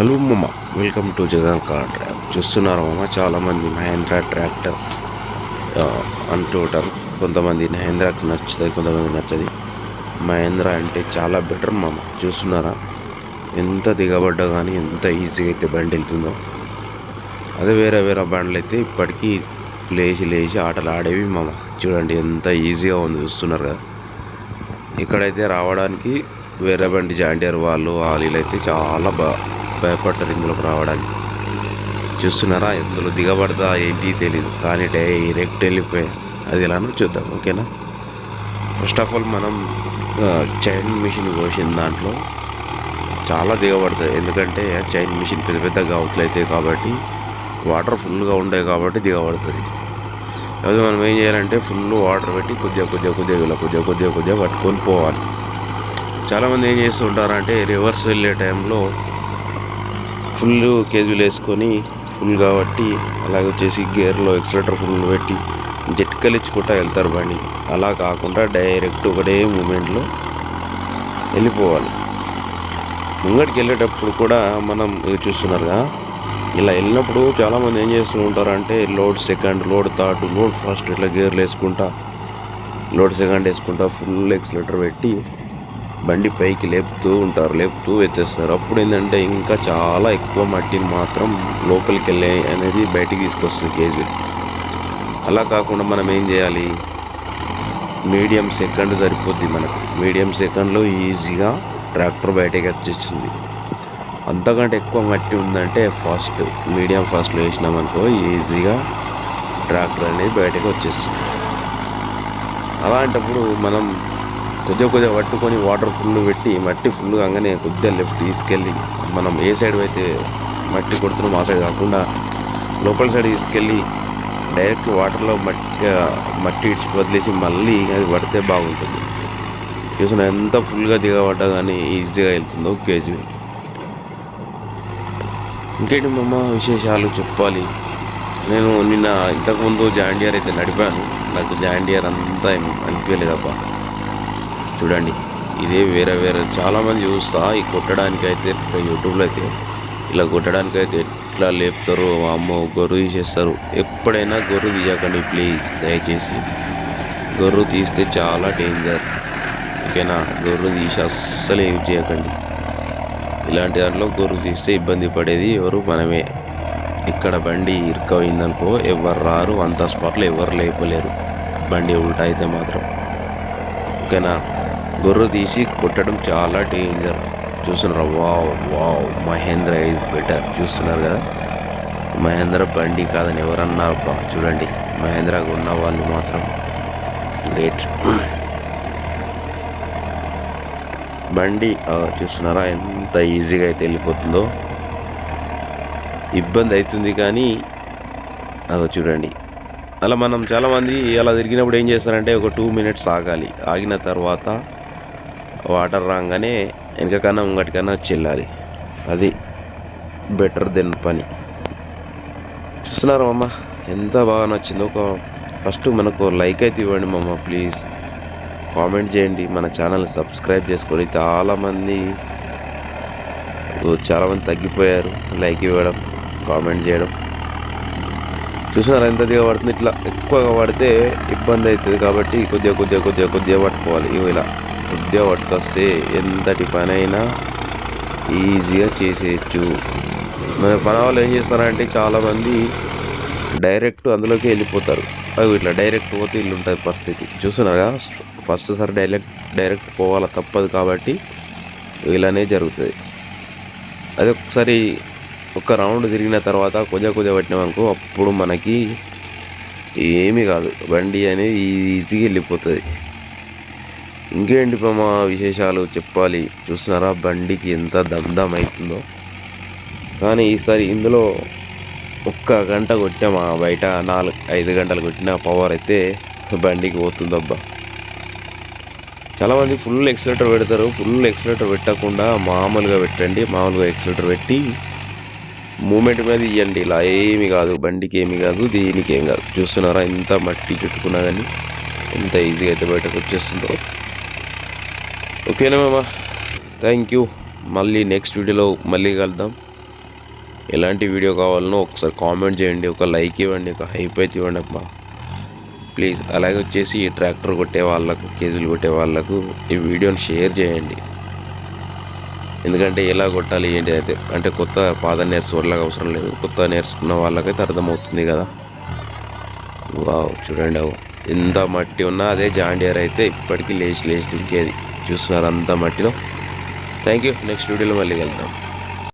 Hello మమ్మ welcome to Jagan car track చూస్తున్నారు మమ్మ చాలామంది మహేంద్ర ట్రాక్టర్ ఆ, అంటూ ఉంటారు. కొంతమంది మహేంద్రాకి నచ్చుతుంది కొంతమంది నచ్చది. మహేంద్ర అంటే చాలా బెటర్ మమ్మ చూస్తున్నారా? ఎంత దిగబడ్డా కానీ ఎంత ఈజీగా అయితే బండి వెళ్తుందో. అదే వేరే వేరే బండ్లు అయితే ఇప్పటికీ లేచి లేచి ఆటలు ఆడేవి మమ్మ చూడండి ఎంత ఈజీగా ఉంది చూస్తున్నారు కదా. ఇక్కడైతే రావడానికి వేరే బండి జాండియర్ వాళ్ళు వాళ్ళు అయితే చాలా బాగా భయపడ్డారు ఇందులోకి రావడానికి. చూస్తున్నారా? ఇందులో దిగబడతా ఏంటి తెలియదు కానీ డైరెక్ట్ వెళ్ళిపోయాయి అది ఎలానో చూద్దాం ఓకేనా? ఫస్ట్ ఆఫ్ ఆల్ మనం చైన్ మిషన్ పోసిన దాంట్లో చాలా దిగబడుతుంది ఎందుకంటే చైన్ మిషన్ పెద్ద పెద్ద గావుతులు అవుతాయి కాబట్టి వాటర్ ఫుల్గా ఉంటాయి కాబట్టి దిగబడుతుంది అదే మనం ఏం చేయాలంటే ఫుల్ వాటర్ పెట్టి కొద్దిగా కొద్దిగా కొద్దిగా ఇలా కొద్దిగా కొద్దిగా కొద్దిగా పట్టుకొని పోవాలి. చాలామంది ఏం చేస్తుంటారంటే రివర్స్ వెళ్ళే టైంలో ఫుల్ కేజీలు వేసుకొని ఫుల్ కాబట్టి అలాగే వచ్చేసి గేర్లో ఎక్సలేటర్ ఫుల్ పెట్టి జట్కలిచ్చుకుంటా వెళ్తారు బండి. అలా కాకుండా డైరెక్ట్ ఒకటే మూమెంట్లో వెళ్ళిపోవాలి. ముంగడికి వెళ్ళేటప్పుడు కూడా మనం ఇది చూస్తున్నారుగా ఇలా వెళ్ళినప్పుడు చాలామంది ఏం చేస్తూ ఉంటారంటే load second load third load first ఇట్లా గేర్లు వేసుకుంటా లోడ్ సెకండ్ వేసుకుంటా ఫుల్ ఎక్సలేటర్ పెట్టి బండి పైకి లేపుతూ ఉంటారు లేపుతూ ఎత్తేస్తారు. అప్పుడు ఏంటంటే ఇంకా చాలా ఎక్కువ మట్టిని మాత్రం లోపలికి వెళ్ళే అనేది బయటికి తీసుకొస్తుంది కేజీ అలా కాకుండా మనం ఏం చేయాలి? మీడియం సెకండ్ సరిపోద్ది మనకు. మీడియం సెకండ్లో ఈజీగా ట్రాక్టర్ బయటకి వచ్చేస్తుంది. అంతకంటే ఎక్కువ మట్టి ఉందంటే ఫాస్ట్ మీడియం ఫాస్ట్లో వేసినామనుకో ఈజీగా ట్రాక్టర్ అనేది బయటకు వచ్చేస్తుంది. అలాంటప్పుడు మనం కొద్దిగా కొద్దిగా పట్టుకొని వాటర్ ఫుల్ పెట్టి మట్టి ఫుల్ కాగానే కొద్దిగా లెఫ్ట్ తీసుకెళ్ళి మనం ఏ సైడ్ అయితే మట్టి కొడుతున్నాం ఆ సైడ్ కాకుండా లోపల సైడ్ తీసుకెళ్ళి డైరెక్ట్ వాటర్లో మట్టి మట్టి ఇడిచి వదిలేసి మళ్ళీ అది పడితే బాగుంటుంది. చూసిన ఎంత ఫుల్గా దిగబడ్డా కానీ ఈజీగా వెళ్తుందో కేజీ. ఇంకేంటి మమ్మ విశేషాలు చెప్పాలి? నేను నిన్న ఇంతకుముందు జాండియర్ అయితే నడిపాను. నాకు జాండియర్ అంతా అనిపించలేదబ్బా. చూడండి. ఇదే వేరే వేరే చాలామంది చూస్తా ఈ కొట్టడానికి అయితే యూట్యూబ్లో అయితే ఇలా కొట్టడానికి అయితే ఎట్లా లేపుతారో అమ్మో గొర్రు తీసేస్తారు. ఎప్పుడైనా గొర్రు తీయకండి ప్లీజ్ దయచేసి. గొర్రు తీస్తే చాలా డేంజర్. ఓకేనా? గొర్రు తీసి అస్సలు ఏమి చేయకండి. ఇలాంటి దాంట్లో గొర్రు తీస్తే ఇబ్బంది పడేది ఎవరు? మనమే. ఇక్కడ బండి ఇరుకైందనుకో ఎవరు రారు అంత స్పాట్లో ఎవరు లేపలేరు. బండి ఉల్టా అయితే మాత్రం. ఓకేనా? గొర్రె తీసి కొట్టడం చాలా డేంజర్ చూస్తున్నారు? Wow wow Mahindra is better చూస్తున్నారు కదా? మహేంద్ర బండి కాదని ఎవరన్నారు చూడండి మహేంద్ర ఉన్న వాళ్ళు మాత్రం గ్రేట్ బండి చూస్తున్నారా? ఎంత ఈజీగా అయితే వెళ్ళిపోతుందో. ఇబ్బంది అవుతుంది కానీ అదో చూడండి. అలా మనం చాలామంది అలా తిరిగినప్పుడు ఏం చేస్తారంటే ఒక టూ మినిట్స్ ఆగాలి. ఆగిన తర్వాత వాటర్ రాగానే వెనకకన్నా ముంగటికన్నా చెల్లాలి. అది బెటర్ దెన్ పని. చూస్తున్నారు మమ్మ ఎంత బాగా నచ్చిందో ఒక ఫస్ట్ మనకు లైక్ అయితే ఇవ్వండి మమ్మ ప్లీజ్ కామెంట్ చేయండి. మన ఛానల్ సబ్స్క్రైబ్ చేసుకోండి చాలామంది చాలామంది తగ్గిపోయారు. లైక్ ఇవ్వడం కామెంట్ చేయడం. చూసినారు ఎంత దిగా పడుతుంది? ఇట్లా ఎక్కువగా పడితే ఇబ్బంది అవుతుంది కాబట్టి కొద్దిగా కొద్దిగా కొద్దిగా కొద్దిగా పట్టుకోవాలి. ఇవి ఇలా. కొద్దిగా పట్టుకొస్తే ఎంతటి పనైనా ఈజీగా చేసేయచ్చు. మన పని వాళ్ళు ఏం చేస్తారంటే చాలామంది డైరెక్ట్ అందులోకి వెళ్ళిపోతారు. అవి ఇట్లా డైరెక్ట్ పోతే ఇల్లు ఉంటుంది పరిస్థితి. చూస్తున్నారా ఫస్ట్ సారి డైరెక్ట్ డైరెక్ట్ పోవాలా తప్పదు కాబట్టి ఇలానే జరుగుతుంది. అది ఒకసారి ఒక రౌండ్ తిరిగిన తర్వాత కొద్దిగా కొద్దిగా పట్టినామనుకో అప్పుడు మనకి ఏమీ కాదు. బండి అనేది ఈజీగా వెళ్ళిపోతుంది. ఇంకేంటి మా విశేషాలు చెప్పాలి? చూస్తున్నారా? బండికి ఎంత దమ్దం అవుతుందో కానీ ఈసారి ఇందులో ఒక్క గంట కొట్టామా బయట నాలుగు ఐదు గంటలు కొట్టిన పవర్ అయితే బండికి పోతుందబ్బా. చాలామంది ఫుల్ ఎక్సలేటర్ పెడతారు. ఫుల్ ఎక్సలేటర్ పెట్టకుండా మామూలుగా పెట్టండి. మామూలుగా ఎక్సలేటర్ పెట్టి మూమెంట్ మీద ఇవ్వండి ఇలా ఏమి కాదు. బండికి ఏమి కాదు. దీనికి ఏం కాదు. చూస్తున్నారా? ఎంత మట్టి చుట్టుకున్నా కానీ ఎంత ఈజీగా అయితే బయటకు వచ్చేస్తుందో. ఓకేనా మామ. థ్యాంక్ యూ మళ్ళీ నెక్స్ట్ వీడియోలో మళ్ళీ కలుద్దాం. ఎలాంటి వీడియో కావాలనో ఒకసారి కామెంట్ చేయండి ఒక లైక్ ఇవ్వండి ఒక హైప్ అయితే ఇవ్వండి అమ్మా ప్లీజ్ అలాగే వచ్చేసి ట్రాక్టర్ కొట్టే వాళ్ళకు కేజీలు కొట్టే వాళ్ళకు ఈ వీడియోని షేర్ చేయండి. ఎందుకంటే ఎలా కొట్టాలి ఏంటి అయితే అంటే కొత్త పాద నేర్చు వాళ్ళకి అవసరం లేదు. కొత్త నేర్చుకున్న వాళ్ళకైతే అర్థమవుతుంది కదా. వావ్ చూడండి ఎంత మట్టి ఉన్నా అదే జాండియర్ అయితే ఇప్పటికీ లేచి లేచి దుంకేది చూస్తున్నారు అంత మట్టిలో. థ్యాంక్ యూ నెక్స్ట్ వీడియోలో మళ్ళీ వెళ్తాం